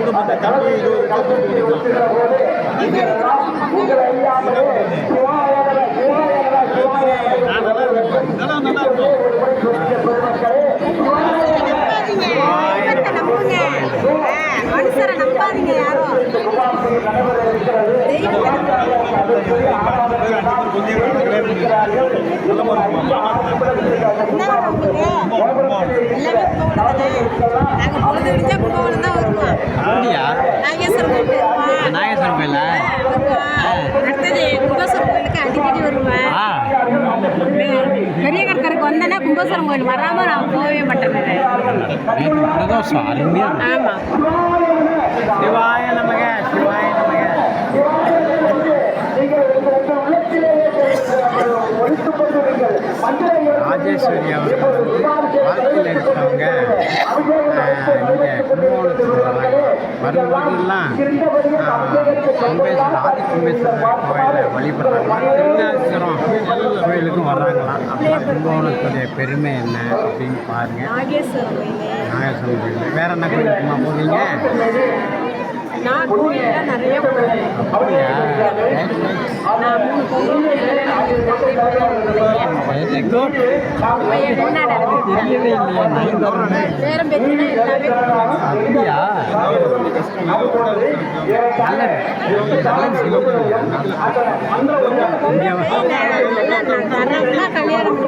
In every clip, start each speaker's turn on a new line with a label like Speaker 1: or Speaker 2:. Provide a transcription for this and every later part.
Speaker 1: குடும்பத்தை தம்பி நல்லா நல்லா
Speaker 2: நம்பாதீங்க மனுஷரை யாரும் உங்களுக்கு நாங்கள் பொழுது விடிஞ்சா கும்பகோணம் தான் வருவோம்
Speaker 3: அப்படியா?
Speaker 2: நாகேஸ்வரம் வருவோம்
Speaker 3: நாகேஸ்வரம் கோயிலா?
Speaker 2: அடுத்தது கும்பேஸ்வரம் கோயிலுக்கு அடிக்கடி வருவேன் பெரிய கடத்தருக்கு வந்தேன்னா கும்பேஸ்வரம் கோயில் வராம நான் போகவே மாட்டேன்.
Speaker 3: பிரதோஷம் அருமையாக
Speaker 2: ஆமா.
Speaker 3: சிவாய நமக சிவாய நமக. ராஜேஸ்வரி அவர்கள் வந்து வாழ்க்கையில் இருக்கிறவங்க. இங்கே கும்பகோணத்துக்கு வராங்க வரும்போதெல்லாம் கும்பேஸ்வரர் ஆதி கும்பேஸ்வரர் கோயிலை வழிபடுறாங்களாம் திருநாசரம் கோயிலுக்கும் வர்றாங்களாம் அப்புறம் கும்பகோணத்துடைய பெருமை என்ன அப்படின்னு பாருங்க.
Speaker 2: நாகேஸ்வரம் கோயில்.
Speaker 3: நாகேஸ்வரம் கோயில். வேற என்ன கோயிலுக்குமா போவீங்க?
Speaker 2: நான் கோயிலில் நிறைய நான் மூணு கோயில் எல்லாமே.
Speaker 3: அப்படியா? சிவப்பு இங்கே
Speaker 2: நல்லா கல்யாணம்.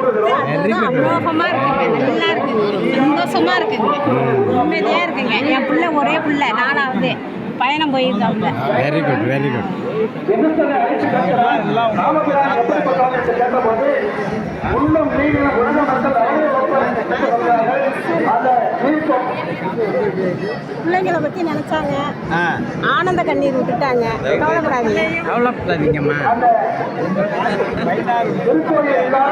Speaker 2: அமோகமா இருக்குங்க நல்லா இருக்குங்க. சந்தோஷமா இருக்குங்க. நிம்மதியா இருக்குங்க. என் பிள்ளை ஒரே பிள்ளை நானாவது பயணம் போயிருக்காங்க.
Speaker 3: வெரி குட் வெரி குட்
Speaker 2: பிள்ளைங்களை பத்தி நினைச்சாங்க. ஆனந்த கண்ணீர் விட்டுட்டாங்க. கவலைப்படாதீங்க.
Speaker 3: கவலைப்படாதீங்கம்மா.
Speaker 2: நான்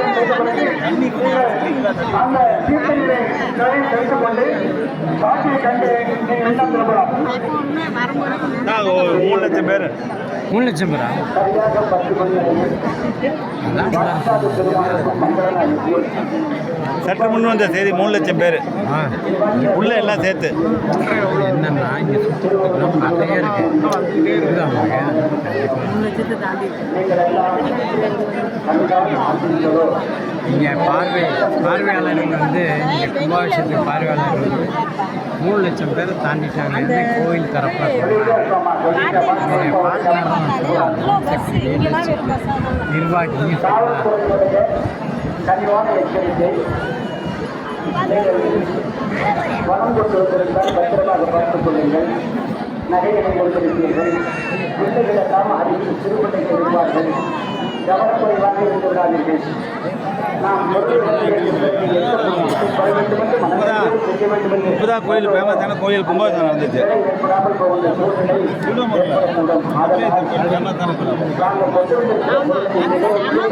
Speaker 1: அந்த நல்லா இருக்கும் எல்லாம் கொண்டு காட்சியை
Speaker 2: கண்டு நீங்கள்
Speaker 1: என்ன ஒரு மூணு லட்சம் பேர்.
Speaker 3: மூணு லட்சம் பேரா?
Speaker 1: சற்று முன் வந்த செய்தி மூணு லட்சம் பேர். உள்ள எல்லாம் சேர்த்து.
Speaker 3: என்னன்னா இங்கே சுற்றுலாம் நிறைய இருக்கு. இங்கே பார்வை பார்வையாளர்கள் வந்து இங்கே கும்பாபிஷேகத்துக்கு பார்வையாளர்கள் வந்து மூணு லட்சம் பேரை தாண்டிட்டாங்க. கோயில் தரப்பில் சொல்கிறாங்க
Speaker 2: அவ்வளோ பஸ் இங்கெல்லாம் வெறும் பஸ்ஸாக தான்
Speaker 3: நிர்வாகியும் சொல்றாங்க.
Speaker 4: பத்திரமாக பார்த்துக் கொள்ளுங்கள் நகைகளை கொடுத்திருப்பீர்கள் பிள்ளைகள் எல்லாம் அருகில் சிறுபிள்ளைகள் கவனக்குறைவாக இருந்து விடாதீர்கள் நாம்
Speaker 1: இப்போதான் கோயில் ஃபேமஸான கோயில் கும்பாபிஷேகம் நடந்துச்சு.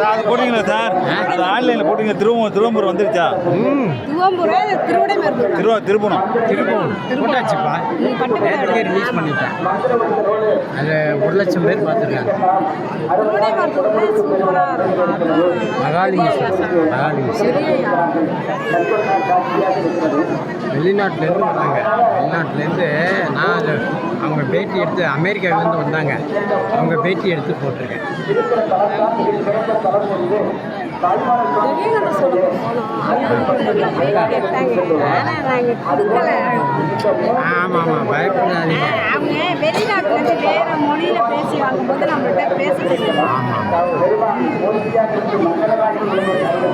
Speaker 1: அது போட்டிங்களா சார்? அது ஆன்லைனில் போட்டிங்க திருவம்பூர் திருவம்பூர் வந்துருச்சா திருவா திருப்பணம்
Speaker 3: போட்டாச்சுப்பா. ரிலீஸ் பண்ணிட்டேன். அது ஒரு லட்சம் பேர் பார்த்துருக்காங்க.
Speaker 2: திருவிடைமருதூர்ல சூப்பராக
Speaker 3: வெளிநாட்டிலேருந்து வந்தாங்க. வெளிநாட்டிலேருந்து நான் அவங்க பேட்டி எடுத்து அமெரிக்காவிலேருந்து வந்தாங்க. அவங்க பேட்டி எடுத்து போட்டிருக்கேன். ஆமாம் ஆமாம் பயப்படாதீங்க.
Speaker 2: அவங்க வெளிநாட்டிலேருந்து வேறு மொழியில் பேசி வாங்கும்போது நம்மள்கிட்ட பேச
Speaker 3: ஆமாம்.